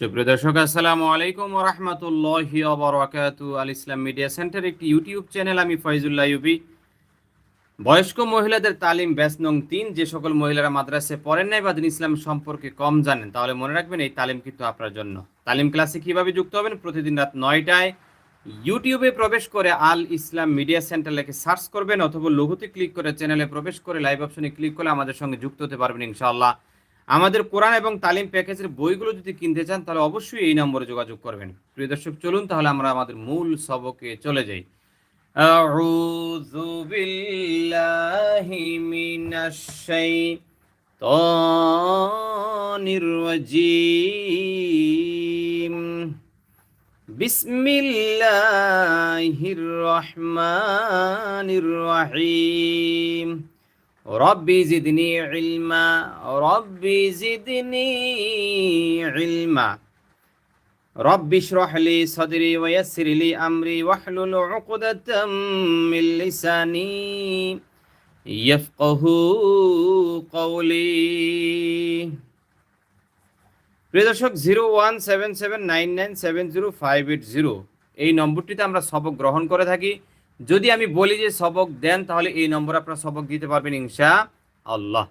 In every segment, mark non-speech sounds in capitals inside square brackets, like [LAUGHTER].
সুপ্রিয় দর্শক, আসসালামু আলাইকুম রহমতুল্লাহি অবরাকাতু আল ইসলাম মিডিয়া সেন্টার একটি ইউটিউব চ্যানেল, আমি ফয়জুল্লাহ ইউবি বয়স্ক মহিলাদের তালিম ব্যাস নং তিন, যে সকল মহিলারা মাদ্রাসে পড়েন নাই বা দিন ইসলাম সম্পর্কে কম জানেন, তাহলে মনে রাখবেন এই তালিম কিন্তু আপনার জন্য। তালিম ক্লাসে কীভাবে যুক্ত হবেন? প্রতিদিন রাত নয়টায় ইউটিউবে প্রবেশ করে আল ইসলাম মিডিয়া সেন্টার লেখে সার্চ করবেন, অথবা লঘুতে ক্লিক করে চ্যানেলে প্রবেশ করে লাইভ অপশনে ক্লিক করলে আমাদের সঙ্গে যুক্ত হতে পারবেন ইনশাআল্লাহ। আমাদের কোরআন এবং তালিম প্যাকেজের বইগুলো যদি কিনতে চান তাহলে অবশ্যই এই নম্বরে যোগাযোগ করবেন প্রিয় দর্শক চলুন তাহলে আমরা আমাদের মূল সবকে চলে যাই أعوذ بالله من الشيطان الرجيم بسم الله الرحمن الرحيم ربي زدني علما ربي زدني علما رب اشرح لي صدري ويسر لي أمري واحلل عقدة من لساني يفقه قولي প্রিয় দর্শক zero one seven seven nine nine seven zero five eight zero এই নম্বরটিতে আমরা সবক গ্রহণ করে থাকি যদি আমি বলি যে সবক দেন, তাহলে এই নম্বর আপনারা সবক দিতে পারবেন ইনশা আল্লাহ।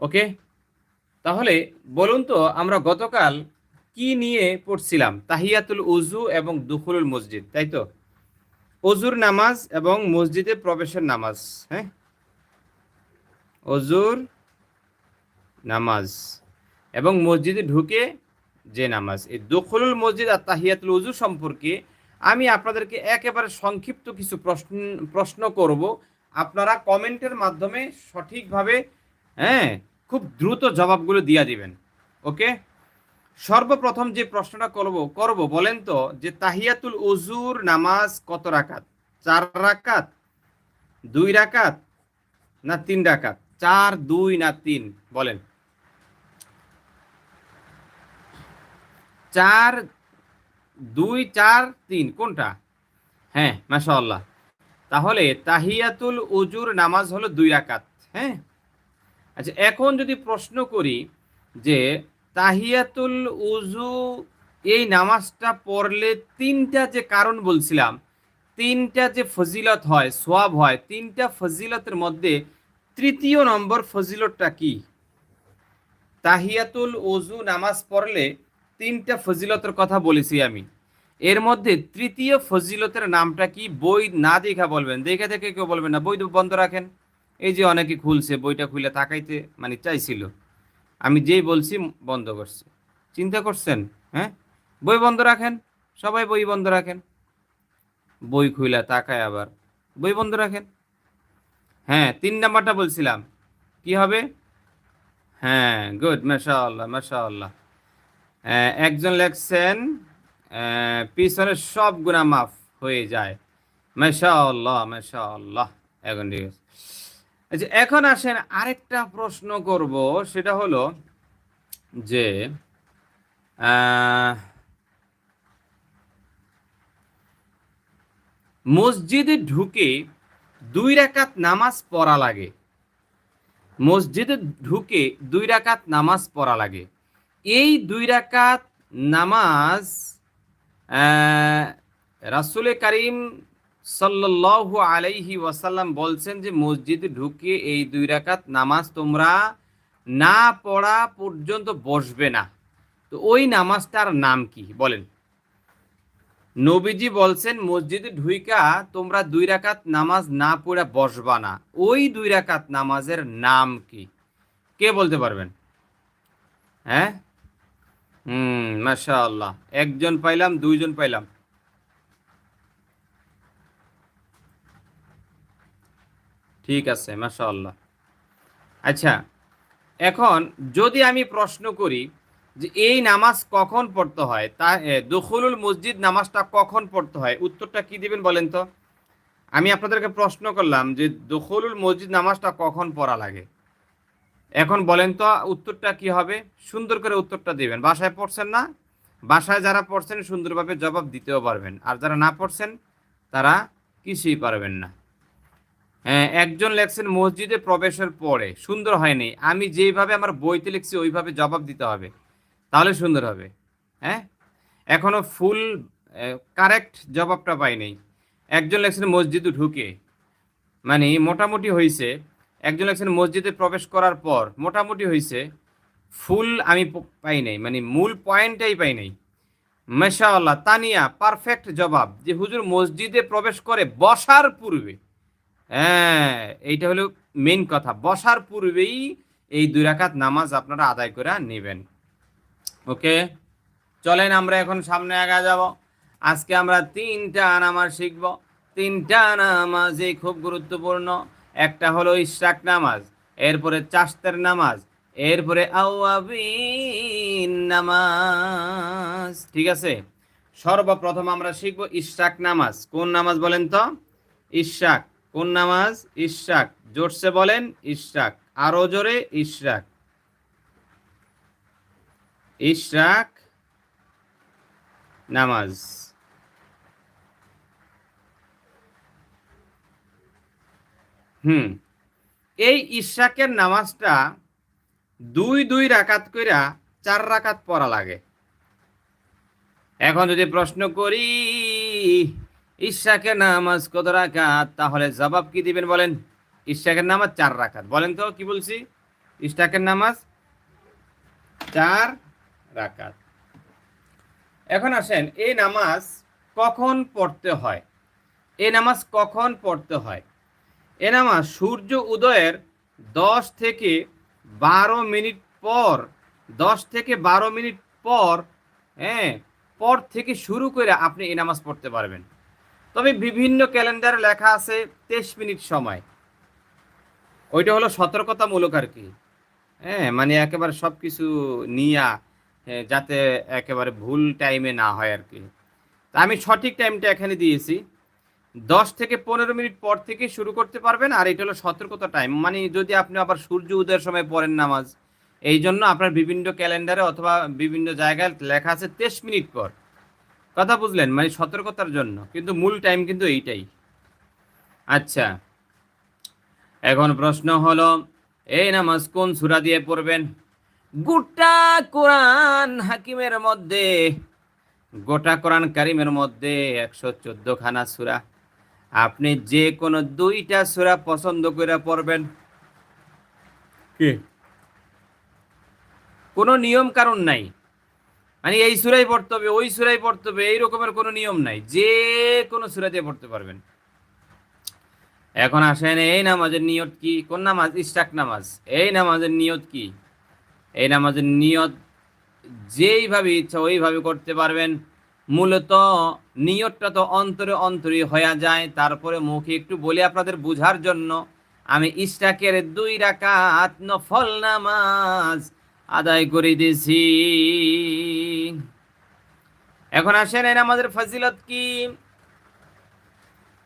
ওকে? তাহলে বলুন তো, আমরা গতকাল কি নিয়ে পড়ছিলাম? তাহিয়াতুল উজু এবং দুখুলুল মসজিদ, তাই তো? অজুর নামাজ এবং মসজিদে প্রবেশের নামাজ হ্যাঁ? অজুর নামাজ এবং মসজিদে ঢুকে যে নামাজ। এই দখলুল মসজিদ আর তাহিয়াতুল উজু সম্পর্কে আমি আপনাদেরকে একেবারে সংক্ষিপ্ত কিছু প্রশ্ন প্রশ্ন করব। আপনারা কমেন্টের মাধ্যমে সঠিকভাবে হ্যাঁ খুব দ্রুত জবাবগুলো দিয়ে দিবেন, ওকে? সর্বপ্রথম যে প্রশ্নটা করব করব, বলেন তো, যে তাহিয়াতুল উজুর নামাজ কত রাকাত? চার রাকাত? দুই রাকাত? না তিন রাকাত? চার, দুই না তিন? বলেন। চার দুই, চার, তিন, কোনটা? হ্যাঁ মাশাআল্লাহ। তাহলে তাহিয়াতুল উজুর নামাজ হলো দুই রাকাত হ্যাঁ? আচ্ছা এখন যদি প্রশ্ন করি যে তাহিয়াতুল উজু এই নামাজটা পড়লে তিনটা যে কারণ বলছিলাম, তিনটা যে ফজিলত হয়, সোয়াব হয়, তিনটা ফজিলতের মধ্যে তৃতীয় নম্বর ফজিলতটা কি? তাহিয়াতুল উজু নামাজ পড়লে তিনটা ফজিলতের কথা বলেছি আমি। এর মধ্যে তৃতীয় ফজিলতের নামটা কি? বই না দেখা বলবেন। দেখে দেখে কেউ বলবেন না, বই বন্ধ রাখেন। এই যে অনেকে খুলছে, বইটা খুলে তাকাইতে মানে চাইছিল। আমি যেই বলছি, বন্ধ করছে। চিন্তা করছেন? হ্যাঁ? বই বন্ধ রাখেন? সবাই বই বন্ধ রাখেন? বই খুলে তাকায় আবার। বই বন্ধ রাখেন? হ্যাঁ তিন নাম্বারটা বলছিলাম। কি হবে? হ্যাঁ গুড মাশা আল্লাহ মাশা আল্লাহ একজন লেখছেন পিছনের সব গুণা মাফ হয়ে যায়। মাশা আল্লাহ মাশা আল্লাহ এখন ঠিক আছে। আচ্ছা এখন আসেন আরেকটা প্রশ্ন করব, সেটা হলো যে মসজিদে ঢুকে দুই রাকাত নামাজ পড়া লাগে। মসজিদে ঢুকে দুই রাকাত নামাজ পড়া লাগে। এই দুই রাকাত নামাজ রাসুল করিম সাল্লাল্লাহু আলাইহি ওয়াসাল্লাম বলছেন যে মসজিদে ঢুকে এই দুই রাকাত নামাজ তোমরা না পড়া পর্যন্ত বসবে না। তো ওই নামাজটার নাম কি? বলেন। নবীজি বলছেন, মসজিদে ঢুইকা তোমরা দুই রাকাত নামাজ না পড়ে বসবা না। ওই দুই রাকাত নামাজের নাম কি? কে বলতে পারবেন? হ্যাঁ? হুম মাশা একজন পাইলাম, দুইজন পাইলাম। ঠিক আছে মাশা আল্লাহ আচ্ছা এখন যদি আমি প্রশ্ন করি যে এই নামাজ কখন পড়তে হয়, তা দখলুল মসজিদ নামাজটা কখন পড়তে হয়, উত্তরটা কি দিবেন বলেন তো? আমি আপনাদেরকে প্রশ্ন করলাম যে দখলুল মসজিদ নামাজটা কখন পড়া লাগে? এখন বলেন তো উত্তরটা কি হবে? সুন্দর করে উত্তরটা দিবেন। বাসায় পড়ছেন না? বাসায় যারা পড়ছেন সুন্দরভাবে জবাব দিতেও পারবেন। আর যারা না পড়ছেন, তারা কিছুই পারবেন না। হ্যাঁ একজন লেখছেন, মসজিদে প্রবেশের পরে। সুন্দর হয়নি। আমি যেইভাবে আমার বইতে লিখছি, ওইভাবে জবাব দিতে হবে। তাহলে সুন্দর হবে। হ্যাঁ? এখনও ফুল কারেক্ট জবাবটা পাইনি। একজন লেখছেন, মসজিদে ঢুকে। মানে মোটামুটি হয়েছে একজন লেখছেন মসজিদে প্রবেশ করার পর মোটামুটি হয়েছে ফুল আমি পাই নাই মানে মূল পয়েন্টটাই পাই নাই। মাশাআল্লাহ, তানিয়া পারফেক্ট জবাব যে হুজুর মসজিদে প্রবেশ করে বসার পূর্বে হ্যাঁ এইটা হলো মেন কথা, বসার পূর্বেই এই দুই রাকাত নামাজ আপনারা আদায় করে নেবেন। ওকে? চলেন আমরা এখন সামনে আগা যাব। আজকে আমরা তিনটা নামাজ শিখব। তিনটা নামাজই খুব গুরুত্বপূর্ণ। একটা হলো ইশরাক নামাজ, এরপরে চাস্তের নামাজ, এরপরে নামাজ, ঠিক আছে? সর্বপ্রথম আমরা শিখব ইশরাক নামাজ। কোন নামাজ বলেন তো? ইশরাক। কোন নামাজ? ইশরাক। জোরসে বলেন ইশরাক। আরও জোরে ইশরাক। ইশরাক নামাজ। হুম। এই ইশাকের নামাজটা দুই দুই রাকাত কইরা চার রাকাত পড়া লাগে। এখন যদি প্রশ্ন করি, ইশাকের নামাজ কত রাকাত? তাহলে জবাব কি দিবেন বলেন? ইশাকের নামাজ চার রাকাত। বলেন তো, কি বলছি? ইশাকের নামাজ চার রাকাত। এখন আসেন, এই নামাজ কখন পড়তে হয়? এই নামাজ কখন পড়তে হয়? এ নামাজ সূর্য উদয়ের দশ থেকে বারো মিনিট পর দশ থেকে বারো মিনিট পর হ্যাঁ পর থেকে শুরু করে আপনি এই নামাজ পড়তে পারবেন। তবে বিভিন্ন ক্যালেন্ডারে লেখা আছে তেইশ মিনিট সময়। ওইটা হলো সতর্কতামূলক আর কি। হ্যাঁ মানে একেবারে সব কিছু নিয়া হ্যাঁ, যাতে একেবারে ভুল টাইমে না হয় আর কি। আমি সঠিক টাইমটা এখানে দিয়েছি। দশ থেকে পনেরো মিনিট পর থেকে শুরু করতে পারবেন, আর এটা হলো সতর্কতা টাইম মানে যদি আপনি আবার সূর্য উদয়ের সময় পড়েন নামাজ, এই জন্য আপনার বিভিন্ন ক্যালেন্ডারে অথবা বিভিন্ন জায়গায় লেখা আছে তেইশ মিনিট পর। কথা বুঝলেন? মানে সতর্কতার জন্য। কিন্তু মূল টাইম কিন্তু এইটাই। আচ্ছা। এখন প্রশ্ন হলো, এই নামাজ কোন সূরা দিয়ে পড়বেন? গোটা কোরআন হাকিমের মধ্যে, গোটা কোরআন কারিমের মধ্যে একশো চোদ্দ খানা সূরা। আপনি যে কোনো দুইটা সূরা পছন্দ করে পড়বেন। কি? কোনো নিয়ম কারণ নাই। মানে এই সুরাই পড়তে হবে ওই সুরাই পড়তে হবে এই রকমের কোনো নিয়ম নাই। যে কোনো সুরা দিয়ে পড়তে পারবেন। এখন আসেন এই নামাজের নিয়ত কি? কোন নামাজ? ইস্টাক নামাজ। এই নামাজের নিয়ত কি? এই নামাজের নিয়ত যেইভাবে ইচ্ছা ওইভাবে করতে পারবেন। মূলত নিয়তটা তো অন্তরে অন্তরে হয়ে যায়। তারপরে মুখে একটু বলি আপনাদের বুঝার জন্য। আমি ইস্টাকের দুই রাকাত নফল নামাজ আদায় করে দিয়েছি এখন আসেন এই নামাজের ফজিলত কি?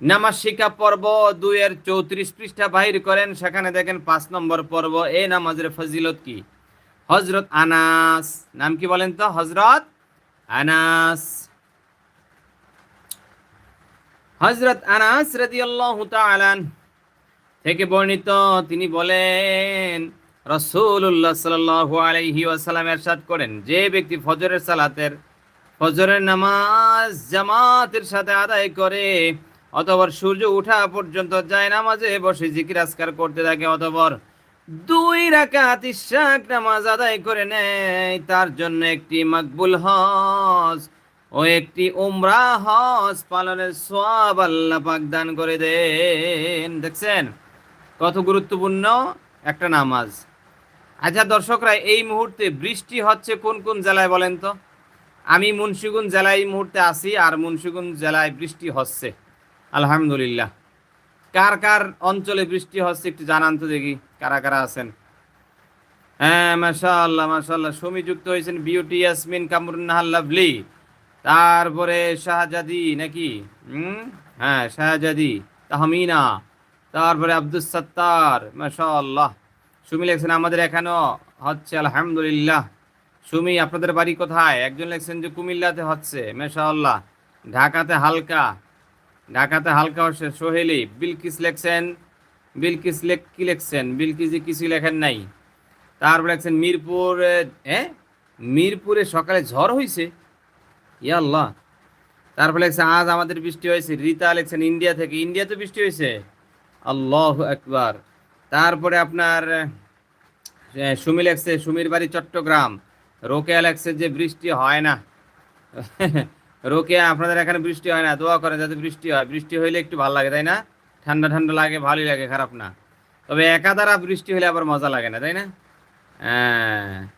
নামাজ শিক্ষা পর্ব দুইয়ের চৌত্রিশ পৃষ্ঠা বাহির করেন। সেখানে দেখেন পাঁচ নম্বর পর্ব। এই নামাজের ফজিলত কি? হজরত আনাস। নাম কি বলেন তো? হজরত আনাস। হজরত আনাস রাদিয়াল্লাহু তাআলা থেকে বর্ণিত, তিনি বলেন রসুল্লাহ সাল্লাল্লাহু আলাইহি ওয়াসাল্লাম এরশাদ করেন, যে ব্যক্তি ফজরের সালাতের, ফজরের নামাজ জামাতের সাথে আদায় করে, অতপর সূর্য ওঠা পর্যন্ত যায় নামাজে, বসে জিকির আসকার করতে থাকে, অতপর দুই রাকাত ইশাক নামাজ আদায় করে নেয়, তার জন্য একটি মাকবুল হজ। ও একটি উমরা হজ পালনের সব আল্লাহ পাক দান করে দেন। দেখছেন? কত গুরুত্বপূর্ণ একটা নামাজ। আচ্ছা দর্শকরা, এই মুহূর্তে বৃষ্টি হচ্ছে কোন কোন জেলায় বলেন তো? আমি মুন্সিগঞ্জ জেলায় এই মুহূর্তে আছি আর মুন্সিগঞ্জ জেলায় বৃষ্টি হচ্ছে। আলহামদুলিল্লাহ। কার কার অঞ্চলে বৃষ্টি হচ্ছে একটু জানান তো দেখি, কারা কারা আছেন? হ্যাঁ মাশাআল্লাহ মাশাআল্লাহ সুমি যুক্ত হয়েছেন বিউটি ইয়াসমিন কামরুন্নাহাল লাভলি। তারপরে শাহজাদি নাকি? হ্যাঁ শাহজাদি, তাহমিনা, তারপরে আব্দুল সত্তার, মাশাআল্লাহ। সুমি লেখছেন, আমাদের এখানেও হচ্ছে, আলহামদুলিল্লাহ। সুমি, আপনাদের বাড়ি কোথায়? একজন লেখছেন যে, কুমিল্লাতে হচ্ছে। মাশাআল্লাহ। ঢাকাতে হালকা ঢাকাতে হালকা হচ্ছে, সোহেলি। বিলকিস লেখছেন, বিলকিস লেখ, কি লেখছেন? বিলকিসে কিছু লেখেন নাই। তারপর লেখছেন, মিরপুর হ্যাঁ? মিরপুরে সকালে ঝড় হয়েছে ইয়া আল্লাহ। তারপরে লেখছে, আজ আমাদের বৃষ্টি হয়েছে। রিতা লেখছেন, ইন্ডিয়া থেকে, ইন্ডিয়াতে বৃষ্টি হয়েছে? আল্লাহ একবার তারপরে আপনার সুমি লেখছে, সুমির বাড়ি চট্টগ্রাম। রোকেয়া লেখছে যে, বৃষ্টি হয় না। [LAUGHS] রোকেয়া, আপনাদের এখানে বৃষ্টি হয় না। দোয়া করে যাতে বৃষ্টি হয়। বৃষ্টি হইলে একটু ভালো লাগে, তাই না? ঠান্ডা ঠান্ডা লাগে, ভালোই লাগে, খারাপ না। তবে একাধারা বৃষ্টি হলে আবার মজা লাগে না, তাই না? হ্যাঁ।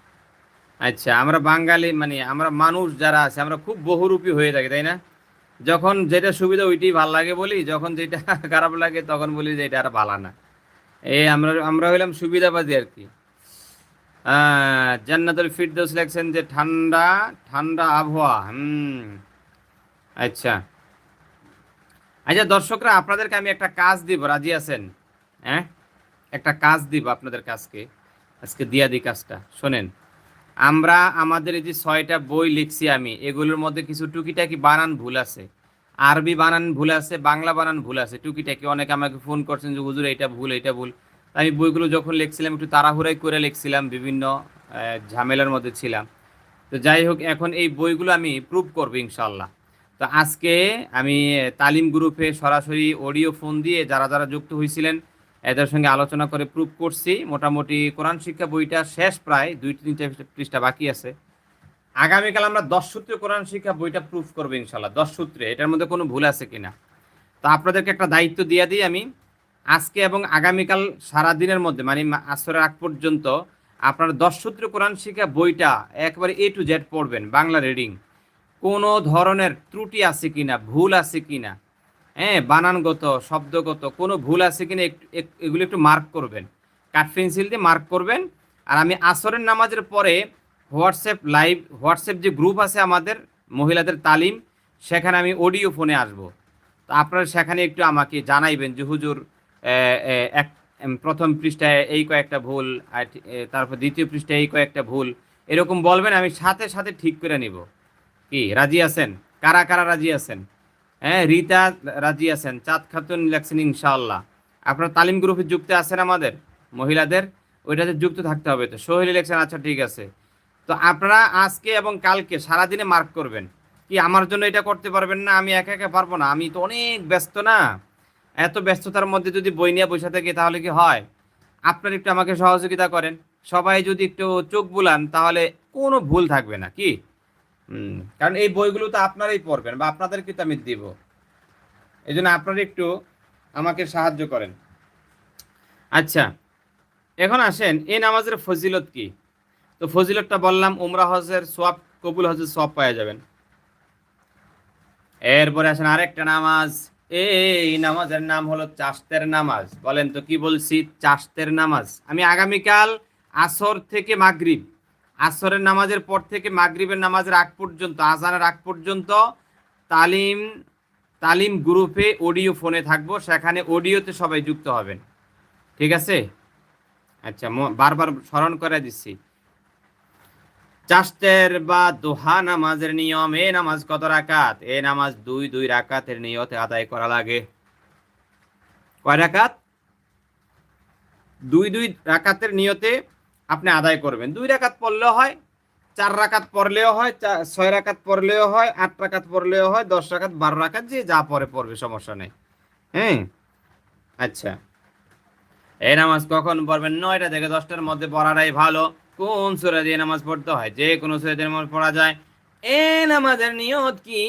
আচ্ছা আমরা বাঙালি মানে আমরা মানুষ যারা আছে, আমরা খুব বহুরূপী হয়ে থাকি, তাই না? যখন যেটা সুবিধা, ওইটাই ভালো লাগে বলি, যখন যেটা [LAUGHS] খারাপ লাগে, তখন বলি যে এটা আর ভালো না। এই আমরা আমরা হইলাম সুবিধাবাদী আর কি। জান্নাতুল ফিরদৌস লেখছেন যে, ঠান্ডা ঠান্ডা আবহাওয়া। হুম আচ্ছা। আচ্ছা দর্শকরা, আপনাদেরকে আমি একটা কাজ দিব, রাজি আছেন? হ্যাঁ? একটা কাজ দিব আপনাদের কাজকে আজকে দিয়া দিই কাজটা, শোনেন। আমরা আমাদের এই যে ছয়টা বই লিখছি আমি, এগুলোর মধ্যে কিছু টুকিটাকি বানান ভুল আছে। আরবি বানান ভুল আছে, বাংলা বানান ভুল আছে, টুকিটাকি। অনেকে আমাকে ফোন করছেন যে, হুজুর এটা ভুল এটা ভুল। আমি বইগুলো যখন লিখছিলাম, একটু তাড়াহুড়াই করে লিখছিলাম, বিভিন্ন ঝামেলার মধ্যে ছিলাম। তো যাই হোক, এখন এই বইগুলো আমি প্রুভ করব ইনশাল্লাহ তো আজকে আমি তালিম গ্রুপে সরাসরি অডিও ফোন দিয়ে যারা যারা যুক্ত হয়েছিলেন এদের সঙ্গে আলোচনা করে প্রুভ করছি। মোটামুটি কোরআন শিক্ষা বইটা শেষ প্রায় দুই তিনটে পৃষ্ঠা বাকি আছে। আগামীকাল আমরা দশ সূত্রে কোরআন শিক্ষা বইটা প্রুফ করব ইনশাল্লাহ দশ সূত্রে। এটার মধ্যে কোনো ভুল আছে কিনা? তো আপনাদেরকে একটা দায়িত্ব দিয়ে দিই আমি। আজকে এবং আগামীকাল সারা দিনের মধ্যে মানে আসরের আগ পর্যন্ত আপনার দশ সূত্রে কোরআন শিক্ষা বইটা একবারে এ টু জেড পড়বেন, বাংলা রিডিং কোনো ধরনের ত্রুটি আছে কিনা, ভুল আছে কিনা? হ্যাঁ বানানগত, শব্দগত, কোনো ভুল আছে কিনা এগুলো একটু মার্ক করবেন। কাঠ পেন্সিল দিয়ে মার্ক করবেন। আর আমি আসরের নামাজের পরে হোয়াটসঅ্যাপ লাইভ হোয়াটসঅ্যাপ যে গ্রুপ আছে আমাদের, মহিলাদের তালিম, সেখানে আমি অডিও ফোনে আসব। তো আপনারা সেখানে একটু আমাকে জানাইবেন যে, হুজুর এক প্রথম পৃষ্ঠায় এই কয়েকটা ভুল তারপর দ্বিতীয় পৃষ্ঠায় এই কয়েকটা ভুল। এরকম বলবেন, আমি সাথে সাথে ঠিক করে নিব। কি, রাজি আছেন? কারা কারা রাজি আছেন? হ্যাঁ রিতা রাজি আছেন, চাঁদ খাতুন লেখছেন, ইনশাআল্লাহ। আপনার তালিম গ্রুপে যুক্ত আছেন আমাদের মহিলাদের, ওইটাতে যুক্ত থাকতে হবে তো। সোহেলি লেখছেন আচ্ছা ঠিক আছে। তো আপনারা আজকে এবং কালকে সারাদিনে মার্ক করবেন। কি আমার জন্য এটা করতে পারবেন না? আমি একা একা পারব না? আমি তো অনেক ব্যস্ত না? এত ব্যস্ততার মধ্যে যদি বই নিয়ে বসে থাকি তাহলে কি হয়? আপনার একটু আমাকে সহযোগিতা করেন। সবাই যদি একটু চোখ বুলান তাহলে কোনো ভুল থাকবে না, কি? কারণ এই বইগুলো তো আপনারাই পড়বেন বা আপনাদেরকে তো আমি দিব। এই জন্য আপনারা একটু আমাকে সাহায্য করেন। আচ্ছা এখন আসেন, এই নামাজের ফজিলত কি? তো ফজিলতটা বললাম, উমরা হজের সোয়াব কবুল হজের সোয়াব পাওয়া যাবেন। এরপরে আসেন আরেকটা নামাজ, এই নামাজের নাম হলো চাষতের নামাজ। বলেন তো কি বলছি? চাষতের নামাজ। আমি আগামীকাল আসর থেকে মাগরিব। আসরের নামাজের পর থেকে মাগরিবের নামাজের আগ পর্যন্ত, আজানের আগ পর্যন্ত তালিম তালিম গ্রুপে অডিও ফোনে থাকব, সেখানে অডিওতে সবাই যুক্ত হবেন। ঠিক আছে? আচ্ছা বারবার স্মরণ করে দিচ্ছি। চাষতের বা দোহা নামাজের নিয়ম, এ নামাজ কত রাকাত? এ নামাজ দুই দুই রাকাতের নিয়তে আদায় করা লাগে। কয় রাকাত? দুই দুই রাকাতের নিয়তে আপনি আদায় করবেন। দুই রাকাত পড়লেও হয়, চার রাকাত পড়লেও হয় ছয় রাকাত পড়লেও হয়, আট রাকাত পড়লেও হয়, দশ রাকাত, বারো রাকাত, যে যা পরে পড়বে, সমস্যা নেই। হ্যাঁ? আচ্ছা। এই নামাজ কখন পড়বেন? নয়টা থেকে দশটার মধ্যে পড়াটাই ভালো। কোন সুরা দিয়ে নামাজ পড়তে হয়? যে কোনো সুরা দিয়ে নামাজ পড়া যায়। এ নামাজের নিয়ত কি?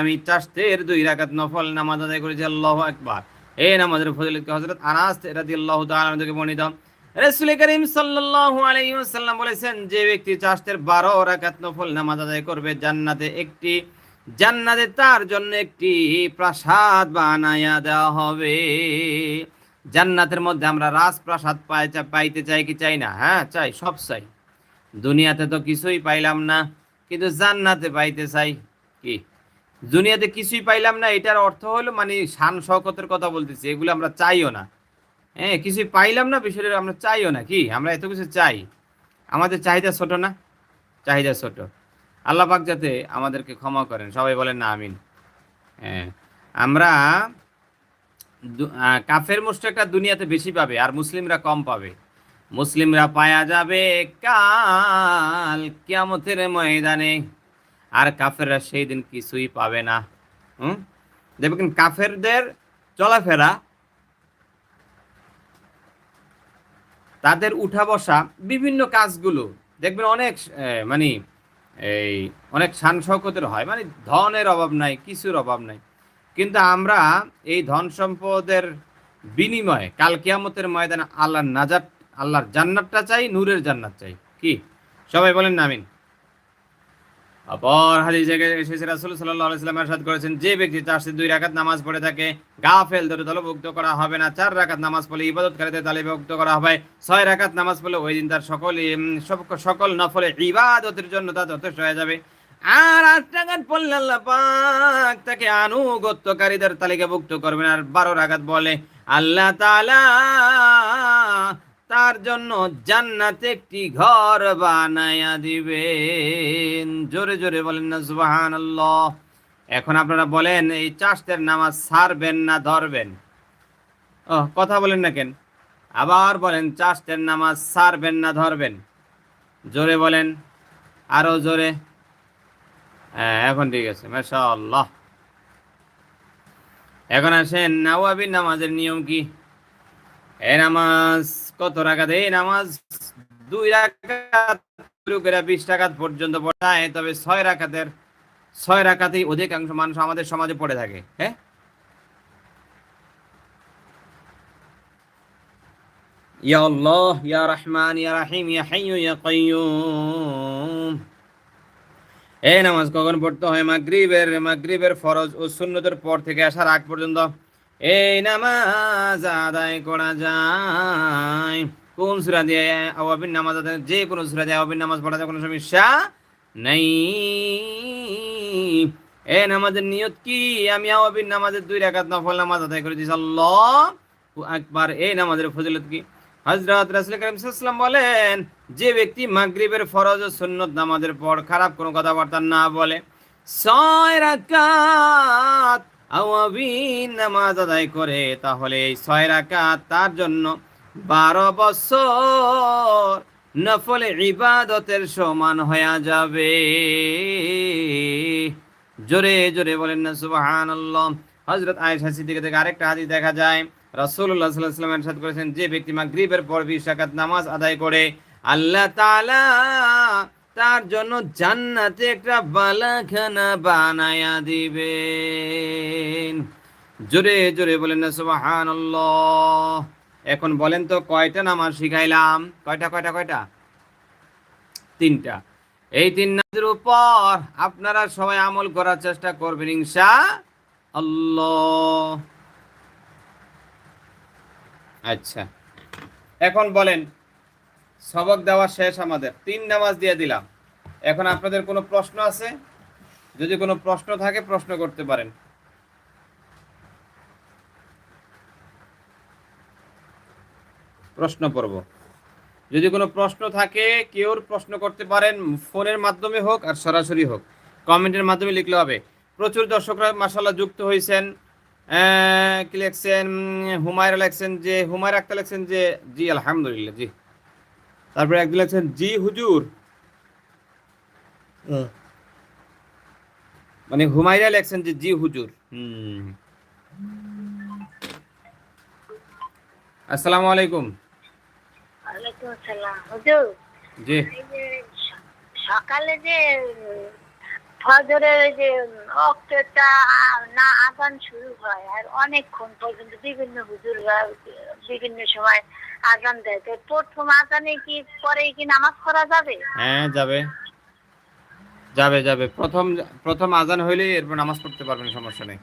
আমি চাষতের দুই রাকাত নফল নামাজ আদায় করেছি, আল্লাহ একবার এ নামাজের ফজিলত হযরত আনাস রাদিয়াল্লাহু তাআলা থেকে বর্ণিত? রাসূল করিম সাল্লাল্লাহু আলাইহি ওয়াসাল্লাম বলেছেন, যে ব্যক্তি চাষতের 12 রাকাত নফল নামাজ আদায় করবে, জান্নাতে একটি, জান্নাতে তার জন্য একটি প্রাসাদ বানায়া দেওয়া হবে। জান্নাতের মধ্যে আমরা রাজপ্রাসাদ পাই পাইতে চাই কি চাই না? হ্যাঁ চাই, সব চাই। দুনিয়াতে তো কিছুই পাইলাম না, কিন্তু জান্নাতে পাইতে চাই কি? দুনিয়াতে কিছুই পাইলাম না, এটার অর্থ হলো মানে শান শওকতের কথা বলতেছি, এগুলো আমরা চাইও না। হ্যাঁ কিছুই পাইলাম না বিষয়টা আমরা চাইও না, কি? আমরা এত কিছু চাই। আমাদের চাহিদা ছোট না? চাহিদা ছোট। আল্লাহ পাক যাতে আমাদেরকে ক্ষমা করেন। সবাই বলেন না, আমিন। হ্যাঁ আমরা কাফের মুশরিকরা দুনিয়াতে বেশি পাবে আর মুসলিমরা কম পাবে। মুসলিমরা পায়া যাবে কাল কিয়ামতের ময়দানে আর কাফেররা সেই দিন কিছুই পাবে না। হুম? দেখবেন কাফেরদের চলাফেরা তাদের উঠা বসা বিভিন্ন কাজগুলো দেখবেন অনেক মানে এই, অনেক শান শকতের হয়। মানে ধনের অভাব নাই, কিছুর অভাব নাই। কিন্তু আমরা এই ধন সম্পদের বিনিময়ে কাল কিয়ামতের ময়দানে আল্লাহর নাজাত, আল্লাহর জান্নাতটা চাই, নূরের জান্নাত চাই। কি? সবাই বলেন না আমিন। অপর হাদিসে এসেছে রাসূল সাল্লাল্লাহু আলাইহি সাল্লাম করেছেন, যে ব্যক্তি তাসি দুই রাকাত নামাজ পড়ে থাকে, গাফেল ধরে দলভুক্ত করা হবে না। চার রাকাত নামাজ পড়লে ইবাদতকারীদের তালিকাভুক্ত করা হবে। ছয় রাকাত নামাজ পড়লে ওই দিন তার সকল সকল নফলে ইবাদতের জন্য তা যথেষ্ট হয়ে যাবে। আর আট রাকাত পড়লে আল্লাহ পাক তাকে আনুগত্যকারীদের তালিকাভুক্ত করবেন। আর বারো রাকাত বলে, আল্লাহ তাআলা তার জন্য জান্নাতে একটি ঘর বানায়া দিবেন। জোরে জোরে বলেন না সুবাহান এখন আপনারা বলেন, এই চাষদের নামাজ সারবেন না ধরবেন? ও, কথা বলেন না কেন? আবার বলেন, চাষদের নামাজ সারবেন না ধরবেন? জোরে বলেন, আরও জোরে। হ্যাঁ এখন ঠিক আছে, মাশাআল্লাহ। এখন আসেন, নাওয়াবির নামাজের নিয়ম কি? এই নামাজ কত রাখাত এই নামাজ দুই রাকাত শুরু করে বিশ টাকাত পর্যন্ত পড়ায়, তবে ছয় রাকাতের, ছয় রাকাতেই অধিকাংশ মানুষ আমাদের সমাজে পড়ে থাকে হ্যাঁ? ইয়া আল্লাহ, ইয়া রহমান, ইয়া রাহিম, ইয়া হাইয়ু, ইয়া কাইয়ুম। এই নামাজ কখন পড়তে হয়? মাগরিবের মাগরিবের ফরজ ও সুন্নতের পর থেকে আসার আগ পর্যন্ত এই নামাজ আদায় করা যায়। কোন সুরা দিয়ে আওয়াবিন নামাজ আদায় যে কোনো সুরা দিয়ে আওয়াবিন নামাজ পড়া যায়, কোনো সমস্যা নেই। এ নামাজের নিয়ত কি? আমি আওয়াবিন নামাজের দুই রাকাত নফল নামাজ আদায় করে দিয়েছি। আল্লাহ আকবার। এই নামাজের ফজিলত কি? হযরত রাসূল করিম সাল্লাল্লাহু বলেন, যে ব্যক্তি মাগরিবের ফরজ ও সুন্নত নামাজের পর খারাপ কোনো কথাবার্তা না বলে, ছয় রাকাত আওয়াবিন নামাজ আদায় করে, তাহলে এই ছয় রাকাত তার জন্য বারো বছর নফল ইবাদতের সমান হয়ে যাবে। জোরে জোরে বলেন না সুবাহান হজরত আয়েশা সিদ্দিকে থেকে আরেকটা হাদিস দেখা যায়। রাসূলুল্লাহ সাল্লাল্লাহু আলাইহি ওয়াসাল্লাম করেছেন, যে ব্যক্তি মাগরিবের পর 20 রাকাত নামাজ আদায় করে, আল্লাহ তাআলা তার জন্য জান্নাতে একটা বালাখানা বানায়া দিবেন। জোরে জোরে বলেন না, সুবহানাল্লাহ। এখন বলেন তো, কয়টা নামাজ শিখাইলাম? কয়টা কয়টা কয়টা? তিনটা। এই তিন নামাজের উপর আপনারা সবাই আমল করার চেষ্টা করবেন ইনশা আল্লাহ আচ্ছা। এখন বলেন সবক দেওয়া শেষ আমাদের। তিন নামাজ দিয়ে দিলাম। এখন আপনাদের কোনো প্রশ্ন আছে? যদি কোনো প্রশ্ন থাকে, প্রশ্ন করতে পারেন। প্রশ্ন পড়ব। যদি কোনো প্রশ্ন থাকে, কেউ প্রশ্ন করতে পারেন, ফোনের মাধ্যমে হোক আর সরাসরি হোক। কমেন্টের মাধ্যমে লিখলে হবে, প্রচুর দর্শকরা মাসাল্লাহ যুক্ত হয়েছেন কি লিখছেন? হুমায়রা লেখছেন যে, হুমায়রা আক্তার লেখছেন যে, জি, আলহামদুলিল্লাহ, জি। তারপরে একজন লেখছেন জি হুজুর। মানে হুমায়রা লেখছেন যে জি হুজুর। হুম। আসসালামু আলাইকুম। ওয়ালাইকুম আসসালাম। হুজুর জি। সকালে যে ফজরের যে অক্টটা না আজান শুরু হয় আর অনেকক্ষণ পর্যন্ত বিভিন্ন হুজুররা বিভিন্ন সময় আজান দেয়। তো প্রথম আজানে কি পরে কি নামাজ পড়া যাবে? হ্যাঁ যাবে। যাবে যাবে। প্রথম প্রথম আজান হইলে এরপর নামাজ পড়তে পারবেন সমস্যা নেই।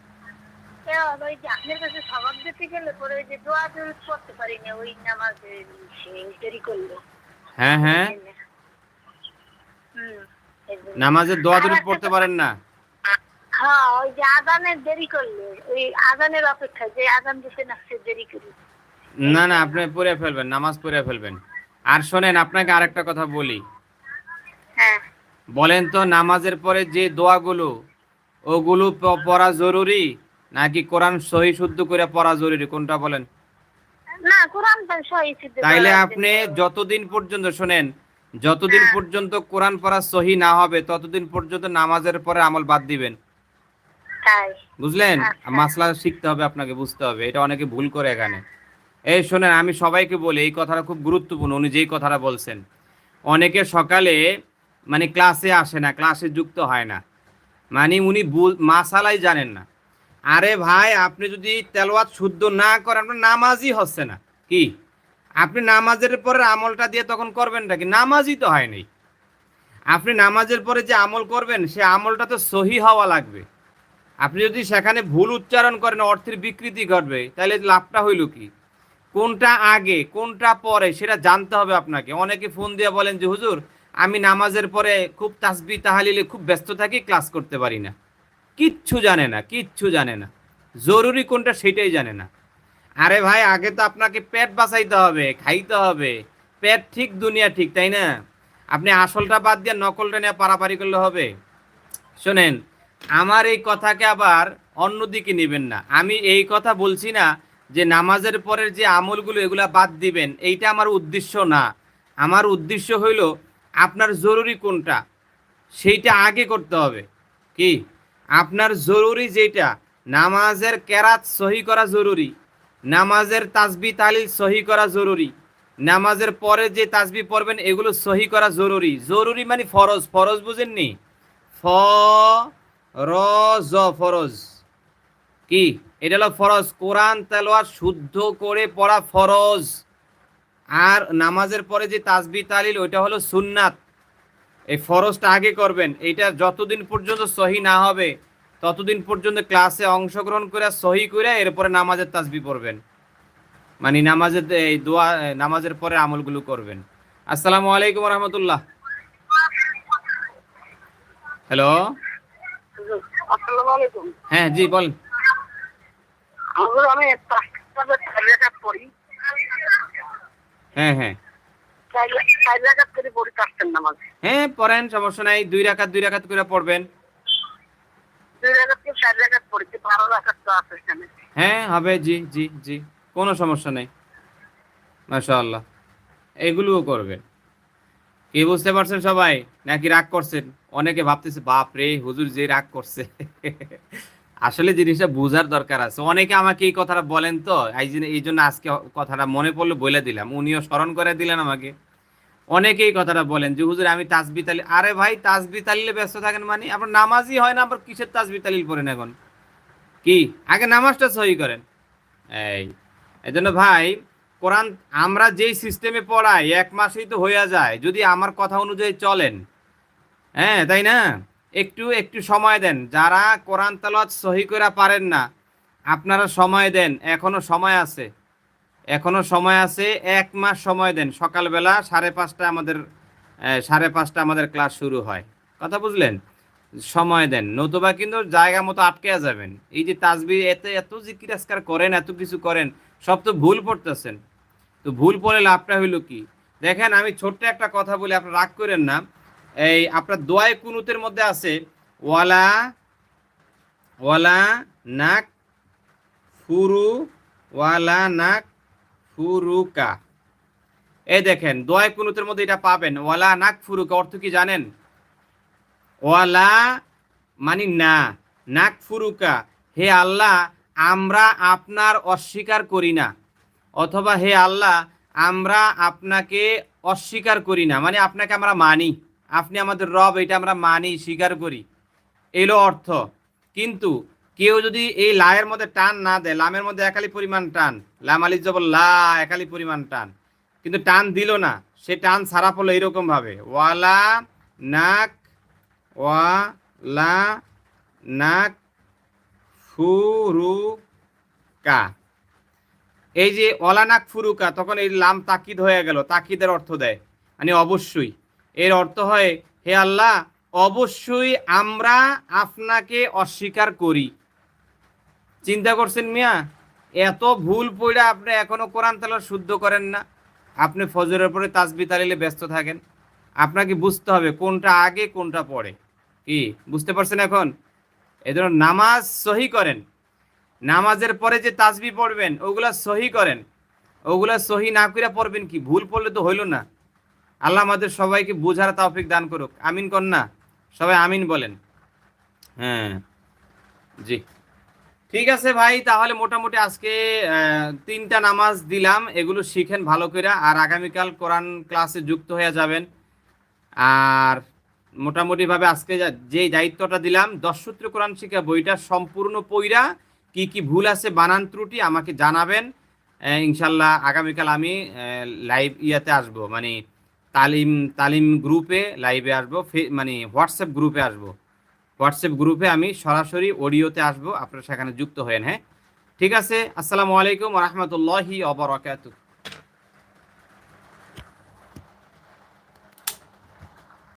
হ্যাঁ হ্যাঁ। নামাজের দোয়া দরুদ পড়তে পারেন না? হ্যাঁ ওই যে আজানের দেরি করলে ওই আজানের অপেক্ষা যে আজান দিতে না সে দেরি করি। না না আপনি পড়ে ফেলবেন নামাজ পড়ে ফেলবেন। আর শোনেন আপনাকে আরেকটা কথা বলি। হ্যাঁ। বলেন তো নামাজের পরে যে দোয়াগুলো ওগুলো পড়া জরুরি নাকি কোরআন সহি শুদ্ধ করে পড়া জরুরি? কোনটা বলেন? না কোরআন তো সহি সিদ্ধ তাইলে আপনি যতদিন পর্যন্ত শোনেন যতদিন হ্যাঁ। পর্যন্ত কোরআন পড়া সহি না হবে ততদিন পর্যন্ত নামাজের পরে আমল বাদ দিবেন। তাই। বুঝলেন? আচ্ছা। মাসলা শিখতে হবে আপনাকে বুঝতে হবে। এটা অনেকে ভুল করে এখানে। এই শোনেন, আমি সবাইকে বলি, এই কথাটা খুব গুরুত্বপূর্ণ, উনি যেই কথাটা বলছেন। অনেকে সকালে মানে ক্লাসে আসে না, ক্লাসে যুক্ত হয় না। মানে উনি মাসালাই জানেন না। আরে ভাই, আপনি যদি তেলাওয়াত শুদ্ধ না করেন, আপনার নামাজই হচ্ছে না। কি? আপনি নামাজের পরে আমলটা দিয়ে তখন করবেন নাকি? নামাজই তো হয় নাই। আপনি নামাজের পরে যে আমল করবেন, সে আমলটা তো সহি হওয়া লাগবে। আপনি যদি সেখানে ভুল উচ্চারণ করেন, অর্থের বিকৃতি ঘটবে, তাহলে লাভটা হইল কি? কোনটা আগে, কোনটা পরে, সেটা জানতে হবে আপনাকে। অনেকে ফোন দিয়ে বলেন যে, হুজুর, আমি নামাজের পরে খুব তাসবি তাহালিলে খুব ব্যস্ত থাকি, ক্লাস করতে পারি না। কিচ্ছু জানে না, কিচ্ছু জানে না। জরুরি কোনটা সেটাই জানে না। আরে ভাই, আগে তো আপনাকে পেট বাঁচাইতে হবে, খাইতে হবে। পেট ঠিক, দুনিয়া ঠিক, তাই না? আপনি আসলটা বাদ দিয়ে নকলটা নিয়ে পারাপারি করলে হবে। শোনেন, আমার এই কথাকে আবার অন্যদিকে নেবেন না। আমি এই কথা বলছি না যে নামাজের পরের যে আমলগুলো, এগুলা বাদ দিবেন, এইটা আমার উদ্দেশ্য না। আমার উদ্দেশ্য হইল, আপনার জরুরি কোনটা? সেইটা আগে করতে হবে। কি? আপনার জরুরি যেটা নামাজের কেরাত সহি করা জরুরি, নামাজের তাসবি তালিল সহি করা জরুরি, নামাজের পরে যে তাজবি পড়বেন, এগুলো সহি করা জরুরি। জরুরি মানে ফরজ। ফরজ বুঝেননি? ফ, র ফরজ। কি? এটা হলো ফরজ। কোরআন তেলোয়ার শুদ্ধ করে পড়া ফরজ। আর নামাজের পরে যে তাজবি তালিল ওইটা হলো সুন্নাত। এই ফরজটা আগে করবেন। এইটা যতদিন পর্যন্ত সহি না হবে ততদিন পর্যন্ত ক্লাসে অংশগ্রহণ করে সহি করে এরপরে নামাজের তাজবি পড়বেন। মানে নামাজের এই দোয়া নামাজের পরে আমলগুলো করবেন। আসসালামু আলাইকুম রহমতুল্লাহ হ্যালো। হ্যাঁ জি বলেন। আমি পড়ি হ্যাঁ হ্যাঁ। হ্যাঁ পড়েন সমস্যা নাই। দুই রাকাত দুই রাকাত করে পড়বেন। হ্যাঁ হবে জি জি জি। কোনো সমস্যা নেই। মাশাআল্লাহ। এগুলোও করবেন। কি বুঝতে পারছেন সবাই? নাকি রাগ করছেন? অনেকে ভাবতেছে বাপ রে হুজুর যে রাগ করছে। আসলে জিনিসটা বোঝার দরকার আছে। অনেকে আমাকে এই কথাটা বলেন তো, এই জন্য আজকে কথাটা মনে পড়লে বলে দিলাম। উনিও স্মরণ করে দিলেন আমাকে। অনেকেই এই কথাটা বলেন যে, হুজুর, আমি তাসবি তালিল আরে ভাই তাসবি তালিলে ব্যস্ত থাকেন মানে? আপনার নামাজই হয় না, আবার কিসের তাসবি তালিল পড়েন এখন? কি? আগে নামাজটা সহি করেন। এই এই জন্য ভাই, কোরআন আমরা যেই সিস্টেমে পড়াই, এক মাসেই তো হইয়া যায়। যদি আমার কথা অনুযায়ী চলেন। হ্যাঁ তাই না? একটু একটু সময় দেন। যারা কোরআন তালাত সহি করে পারেন না, আপনারা সময় দেন। এখনও সময় আছে। এখনও সময় আছে, এক মাস সময় দেন। সকালবেলা সাড়ে পাঁচটা আমাদের সাড়ে পাঁচটা আমাদের ক্লাস শুরু হয়। কথা বুঝলেন? সময় দেন। নতুবা কিন্তু জায়গা মতো আটকে যাবেন। এই যে তাজবি, এত এত জিকির আজকার করেন, এত কিছু করেন, সব তো ভুল পড়তেছেন। তো ভুল পড়ে লাভটা হইল কি? দেখেন, আমি ছোট্ট একটা কথা বলি, আপনার রাগ করেন না। এই আপনার দোয়ায় কুনুতের মধ্যে আছে, ওয়ালা ওয়ালা নাক ফুরু, ওয়ালা নাক ফুরুকা। এই দেখেন, দোয়ায় কুনুতের মধ্যে এটা পাবেন, ওয়ালা নাক ফুরুকা, অর্থ কি জানেন? ওয়ালা মানি না, নাক ফুরুকা। হে আল্লাহ, আমরা আপনার অস্বীকার করি না, অথবা হে আল্লাহ, আমরা আপনাকে অস্বীকার করি না মানে আপনাকে আমরা মানি। আপনি আমাদের রব, এটা আমরা মানি, স্বীকার করি। এলো অর্থ। কিন্তু কেউ যদি এই লায়ের মধ্যে টান না দেয়, লামের মধ্যে একালি পরিমাণ টান, লাম আলি জবর লা, একালি পরিমাণ টান, কিন্তু টান দিল না, সে টান ছাড়া পড়ল এরকম ভাবে, ওয়ালা নাক ওয়ালা নাক ফুরুকা। এই যে অলানাক ফুরুকা, তখন এই লাম তাকিদ হয়ে গেল, তাকিদের অর্থ দেয়। মানে অবশ্যই। এর অর্থ হয়, হে আল্লাহ, অবশ্যই আমরা আপনাকে অস্বীকার করি। চিন্তা করছেন মিয়া? এত ভুল পড়ে আপনি এখনও কোরআন তালা শুদ্ধ করেন না। আপনি ফজরের পরে তাসবি তালিলে ব্যস্ত থাকেন। আপনাকে বুঝতে হবে কোনটা আগে, কোনটা পরে। কি, বুঝতে পারছেন এখন? এই জন্য নামাজ সহি করেন। নামাজের পরে যে তাজবি পড়বেন, ওগুলা সহি করেন। ওগুলা সহি না করে পড়বেন কি? ভুল পড়লে তো হইল না। আল্লাহ আমাদের সবাইকে বোঝার তৌফিক দান করুক। আমিন কন্যা? সবাই আমিন বলেন। হ্যাঁ জি। ঠিক আছে ভাই, তাহলে মোটামুটি আজকে তিনটা নামাজ দিলাম, এগুলো শিখেন ভালো করে, আর আগামীকাল কোরআন ক্লাসে যুক্ত হয়ে যাবেন। আর মোটামুটি ভাবে আজকে যে দায়িত্বটা দিলাম, দশ সূত্র কোরআন শিক্ষা বইটা সম্পূর্ণ পইরা কি কি ভুল আছে, বানান ত্রুটি আমাকে জানাবেন। ইনশাল্লাহ আগামীকাল আমি লাইভ ইয়াতে আসব। মানে তালিম তালিম গ্রুপে লাইভে আসব মানে হোয়াটসঅ্যাপ গ্রুপে আসব। হোয়াটসঅ্যাপ গ্রুপে আমি সরাসরি অডিওতে আসব, আপনারা সেখানে যুক্ত হয়েন হ্যাঁ? ঠিক আছে, আসসালামু আলাইকুম রহমতুল্লাহি অবরাকাতুহ